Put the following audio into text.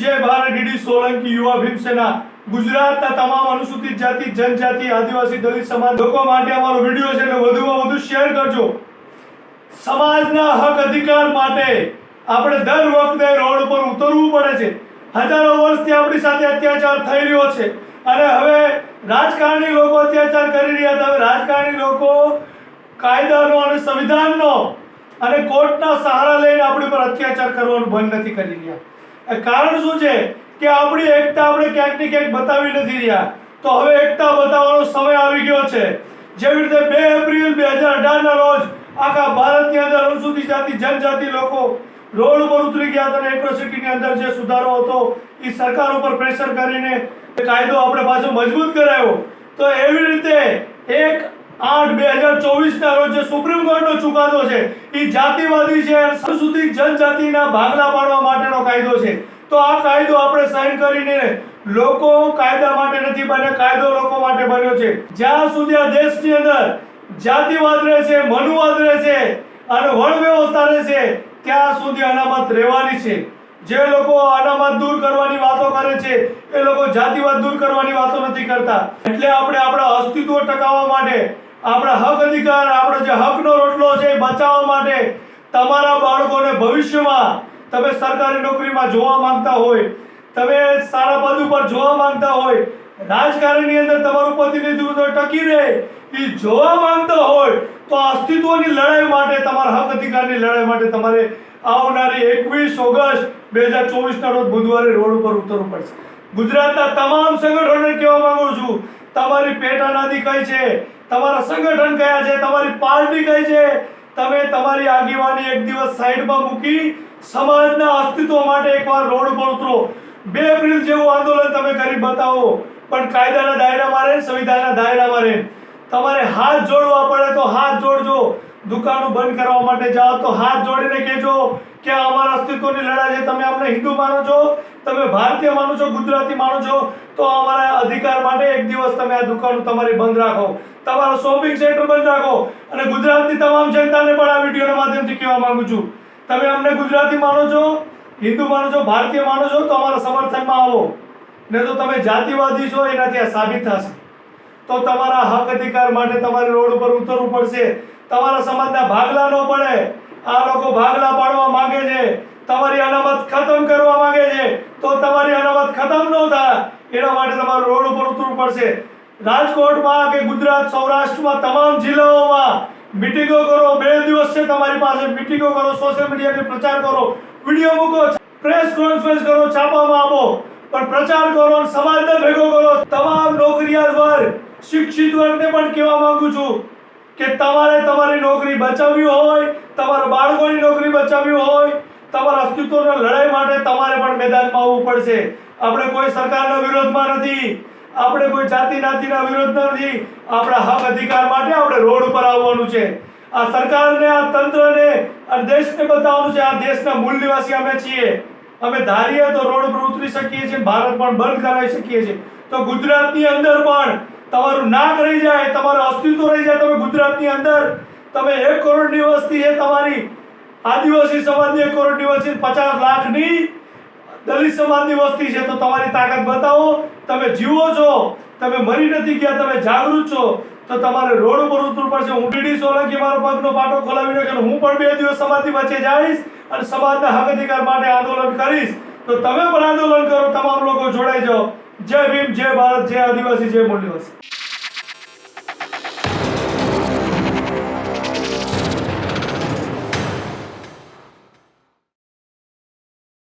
જય ભારત, ડીડી સોલંકી યુવા ભીમસેના ગુજરાતના તમામ અનુસૂચિત જાતિ, જનજાતિ, આદિવાસી, દલિત સમાજ લોકો માટે અમારો વીડિયો છે એટલે વધુમાં વધુ શેર કરજો. સમાજના હક અધિકાર માટે આપણે દર વખતે રોડ ઉપર ઉતરવું પડે છે. હજારો વર્ષથી આપણી સાથે અત્યાચાર થઈ રહ્યો છે. અને હવે રાજકારણી લોકો અત્યાચાર કરી રહ્યા હતા હવે રાજકારણી લોકો કાયદાનો અને સંવિધાનનો અને કોર્ટના સહારા લઈને આપણી પર અત્યાચાર કરવાનું બંધ નથી કરી રહ્યા. કારણ શું છે? કે આપણી એકતા આપણે ક્યાંક ને ક્યાંક બતાવી નથી રહ્યા. તો હવે એકતા બતાવવાનો સમય આવી ગયો છે. જેવી રીતે બે એપ્રિલ બે હજાર અઢારના રોજ આખા ભારતની અંદર અનુસૂચિત જાતિ, જનજાતિ લોકો રોડ ઉપર ઉતરી ગયા હતા અને એટ્રોસિટીની અંદર જે સુધારો હતો, એ સરકાર ઉપર પ્રેશર કરીને કાયદો આપણે પાછો મજબૂત કરાયો. તો એવી રીતે એક આઠ બે હજાર ચોવીસના રોજ જે સુપ્રીમ કોર્ટનો ચુકાદો છે, એ જાતિવાદી છે અનુસૂચિત જનજાતિના ભાગલા પાડવા માટેનો કાયદો છે. તો આ કાયદો આપણે સાઈન કરીને લોકો કાયદા માટે નથી બન્યા, કાયદો લોકો માટે બન્યો છે. જ્યાં સુધી આ દેશની અંદર જાતિવાદ રહે છે મનુવાદ રહે છે અને વણ વ્યવસ્થા રહે છે ત્યાં સુધી અનામત રહેવાની છે. જે લોકો અનામત દૂર કરવાની વાતો કરે છે, એ લોકો જાતિવાદ દૂર કરવાની વાતો નથી કરતા. એટલે આપણે આપણા અસ્તિત્વ ટકાવવા માટે, આપણા હક અધિકાર, આપણો જે હકનો રોટલો છે એ બચાવવા માટે તમારા બાળકોને ભવિષ્યમાં તમે સરકારી નોકરીમાં જોવા માંગતા હોય, તમે સારા પદ ઉપર જોવા માંગતા હોય, રાજકારણની અંદર તમારું પ્રતિનિધિત્વ ટકી રહે. એ જોવા માંગતા હોય તો અસ્તિત્વની લડાઈ માટે, તમારા હક અધિકારની લડાઈ માટે તમારે આવનારી એકવીસ ઓગસ્ટ બે હજાર ચોવીસના રોજ બુધવારે રોડ ઉપર ઉતરવું પડશે. ગુજરાતના તમામ સંગઠનોને કહેવા માંગુ છું, તમારી પેટા નદી કઈ છે, તમારા સંગઠન કયા છે, તમારી પાર્ટી કઈ છે તમે તમારી આગેવાની એક દિવસ સાઈડમાં મૂકી સમાજના અસ્તિત્વ માટે એકવાર રોડ પર ઉતરો. બે એપ્રિલ જેવું આંદોલન તમે કરી બતાવો, પણ કાયદાના દાયરામાં રહે સંવિધાનના દાયરામાં રહે તમારે હાથ જોડવા પડે તો હાથ જોડજો. દુકાનો બંધ કરવા માટે જાઓ તો હાથ જોડીને કહેજો કે અમારા અસ્તિત્વની લડાઈ છે. તમે આપણે હિન્દુ માનો છો, તમે ભારતીય માનો છો, ગુજરાતી માનો છો, તો અમારા અધિકાર માટે એક દિવસ તમે આ દુકાનો તમારી બંધ રાખો. તમારો શોપિંગ સેન્ટર બંધ રાખો. અને ગુજરાતની તમામ જનતાને પણ આ વિડીયોના માધ્યમથી કહેવા માંગુ છું. તમે અમને ગુજરાતી માનો છો, હિન્દુ માનો છો, ભારતીય માનો છો, તો અમારા સમર્થનમાં આવો. ને તો તમે જાતિવાદી છો, એનાથી આ સાબિત થશે. તો તમારા હક અધિકાર માટે તમારે રોડ ઉપર ઉતરવું પડશે. તમારા સમાજના ભાગલા ન પડે. આ લોકો ભાગલા પાડવા માંગે છે. તમારી અનામત ખતમ કરવા માંગે છે. તો તમારી અનામત ખતમ ન થાય. એના માટે તમારે રોડ ઉપર ઉતરવું પડશે. રાજકોટમાં કે ગુજરાત, સૌરાષ્ટ્રમાં તમામ જિલ્લાઓમાં મિટિંગો કરો. બે દિવસ છે તમારી પાસે. મિટિંગો કરો સોશિયલ મીડિયાને પ્રચાર કરો. વીડિયો મૂકો પ્રેસ કોન્ફરન્સ કરો, છાપામાં આપો. પણ પ્રચાર કરો સમાજને ભેગો કરો. તમામ નોકરિયાત વર્ગ, શિક્ષિત વર્ગને પણ કહેવા માંગુ છું કે તમારે તમારી નોકરી બચાવવી હોય, તમારા બાળકોની નોકરી બચાવવી હોય, તમારા અસ્તિત્વના લડાઈ માટે તમારે પણ મેદાનમાં આવવું પડશે. આપણે કોઈ સરકારના વિરોધમાં નથી. આપણે કોઈ જાતિ નાતિના વિરોધ નથી. આપણા હક અધિકાર માટે આપણે રોડ ઉપર આવવાનું છે. આ સરકારને, આ તંત્રને અને દેશને બતાવવાનું છે. આ દેશના મૂળ નિવાસી અમે છીએ. અમે ધારીએ તો રોડ પર ઉતરી શકીએ છીએ, ભારત પણ બંધ કરાવી શકીએ છીએ. તો ગુજરાતની અંદર પણ તમારું નાક રહી જાય, તમારું અસ્તિત્વ રહી જાય તમે ગુજરાતની અંદર. તમે એક કરોડની વસ્તી છે, તમારી આદિવાસી સમાજની એક કરોડની વસ્તી પચાસ લાખની. દલિત સમાજની વસ્તી છે તો તમારી તાકાત બતાવો. તમે જીવો છો, તમે મરી નથી ગયા, તમે જાગૃત છો, તો તમારે રોડ ઉપર ઉતરવું પડશે. હું ડીડી સોલંકી મારો પગનો પાટો ખોલાવી નાખ્યો હું પણ બે દિવસ સમાજની વચ્ચે જઈશ અને સમાજના હક અધિકાર માટે આંદોલન કરીશ. તો તમે પણ આંદોલન કરો, તમામ લોકો જોડાઈ જાઓ. જય ભીમ, જય ભારત, જય આદિવાસી, જય મૂળ નિવાસી